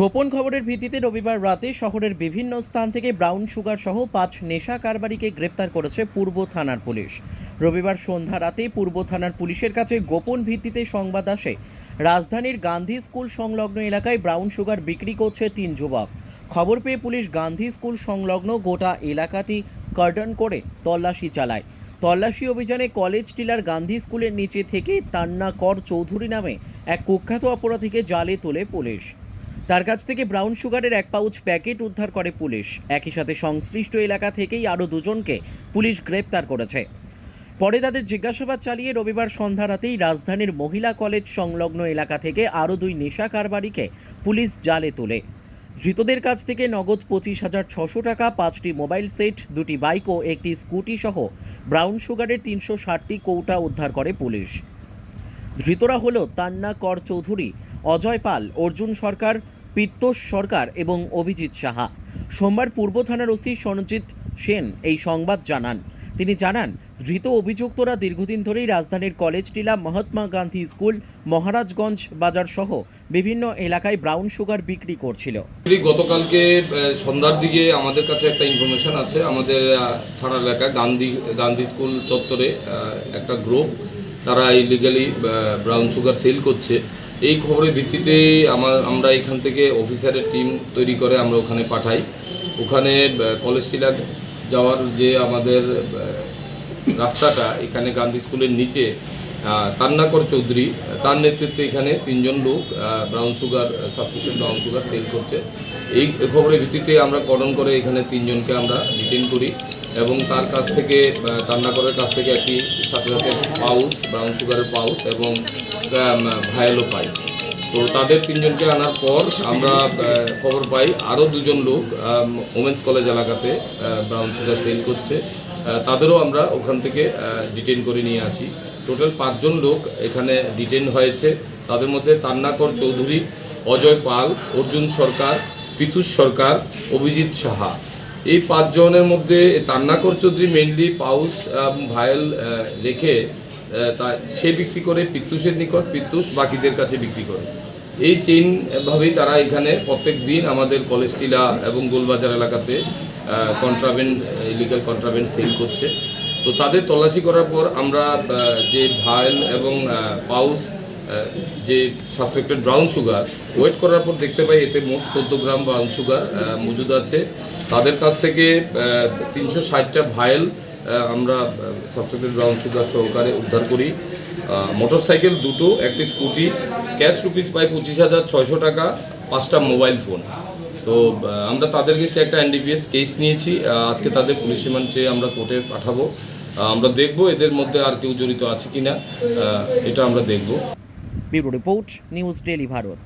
গোপন খবরের ভিত্তিতে রবিবার রাতে শহরের বিভিন্ন স্থান থেকে ব্রাউন সুগার সহ পাঁচ নেশা কারবারিকে গ্রেপ্তার করেছে পূর্ব থানার পুলিশ। রবিবার সন্ধ্যা রাতে পূর্ব থানার পুলিশের কাছে গোপন ভিত্তিতে সংবাদ আসে। রাজধানীর গান্ধী স্কুল সংলগ্ন এলাকায় ব্রাউন সুগার বিক্রি করছে তিন যুবক। খবর পেয়ে পুলিশ গান্ধী স্কুল সংলগ্ন গোটা এলাকাটি কর্ডন করে তল্লাশি চালায়। তল্লাশি অভিযানে কলেজ টিলার গান্ধী স্কুলের নিচে থেকে তান্না কর চৌধুরী নামে এক কুখ্যাত অপরাধীকে জালে তোলে পুলিশ। তার কাছ থেকে ব্রাউন সুগারের এক পাউচ প্যাকেট উদ্ধার করে পুলিশ। একই সাথে সংশ্লিষ্ট এলাকা থেকেই আরও দুজনকে পুলিশ গ্রেপ্তার করেছে। পরে তাদের জিজ্ঞাসাবাদ চালিয়ে রবিবার সন্ধ্যা রাতেই রাজধানীর মহিলা কলেজ সংলগ্ন এলাকা থেকে আরও দুই নেশা কারবারিকে পুলিশ জালে তোলে। ধৃতদের কাছ থেকে নগদ পঁচিশ হাজার ছশো টাকা, পাঁচটি মোবাইল সেট, দুটি বাইক ও একটি স্কুটি সহ ব্রাউন সুগারের তিনশো ষাটটি কৌটা উদ্ধার করে পুলিশ। ধৃতরা হল তান্না কর চৌধুরী, অজয় পাল, অর্জুন সরকার পিত্তোষ সরকার এবং অভিজিৎ সাহা। সোমবার পূর্ব থানার ওসি সনজিৎ সেন এই সংবাদ জানান। তিনি জানান, ধৃত অভিযুক্তরা দীর্ঘদিন ধরেই রাজধানীর কলেজ টিলা মহাত্মা গান্ধী স্কুল, মহারাজগঞ্জ বাজার সহ বিভিন্ন এলাকায় ব্রাউন সুগার বিক্রি করছিল। গতকালকে সন্ধ্যার দিকে আমাদের কাছে একটা ইনফরমেশন আছে। আমাদের থানা এলাকায় গান্ধী গান্ধী স্কুল চত্বরে একটা গ্রুপ, তারা ইলিগালি ব্রাউন সুগার সেল করছে। এই খবরের ভিত্তিতে আমার, আমরা এখান থেকে অফিসারের টিম তৈরি করে আমরা ওখানে পাঠাই। ওখানে কলেজ টিলা যাওয়ার যে আমাদের রাস্তাটা, এখানে গান্ধী স্কুলের নিচে তান্নাকর চৌধুরী, তার নেতৃত্বে এখানে তিনজন লোক brown sugar substitute brown sugar sale করছে। এই খবরের ভিত্তিতে আমরা কর্ডন করে এখানে তিনজনকে আমরা ডিটেন করি এবং তার কাছ থেকে তান্নাকরের কাছ থেকে একটি সাথে সাথে পাউস, ব্রাউন সুগারের পাউস এবং ভায়ালো পাই। তো তাদের তিনজনকে আনার পর আমরা খবর পাই আরও দুজন লোক ওমেন্স কলেজ এলাকাতে ব্রাউন সুগার সেল করছে। তাদেরও আমরা ওখান থেকে ডিটেন করে নিয়ে আসি। টোটাল পাঁচজন লোক এখানে ডিটেন হয়েছে। তাদের মধ্যে তান্নাকর চৌধুরী, অজয় পাল, অর্জুন সরকার পিতুষ সরকার, অভিজিৎ সাহা। এই পাঁচজনের মধ্যে তান্নাকর চৌধুরী মেনলি পাউস ভায়াল রেখে তা সে বিক্রি করে পিত্তুষের নিকট পিত্তুষ বাকিদের কাছে বিক্রি করে। এই চেইন ভাবেই তারা এখানে প্রত্যেক দিন আমাদের কলেজ টিলা এবং গোলবাজার এলাকাতে কন্ট্রাভেন্ট ইলিগাল কন্ট্রাভেন্ট সেল করছে। তো তাদের তল্লাশি করার পর আমরা যে ভাইল এবং পাউস যে সাসপেক্টেড ব্রাউন সুগার ওয়েট করার পর দেখতে পাই এতে মোট চোদ্দ গ্রাম ব্রাউন সুগার মজুদ আছে। তাদের কাছ থেকে তিনশো ষাটটা ভাইল আমরা সাসপেক্টেড ব্রাউন সুগার সহকারে উদ্ধার করি। মোটর সাইকেল দুটো, একটি স্কুটি, ক্যাশ রুপিস পাই পঁচিশ হাজার ছয়শো টাকা, পাঁচটা মোবাইল ফোন। তো আমরা তাদের কাছে একটা এনডিপিএস কেস নিয়েছি আজকে তাদের পুলিশ রিমান্ডে আমরা কোর্টে পাঠাবো। আমরা দেখব এদের মধ্যে আর কেউ জড়িত আছে কিনা এটা আমরা দেখব। Bureau report, news daily Bharat.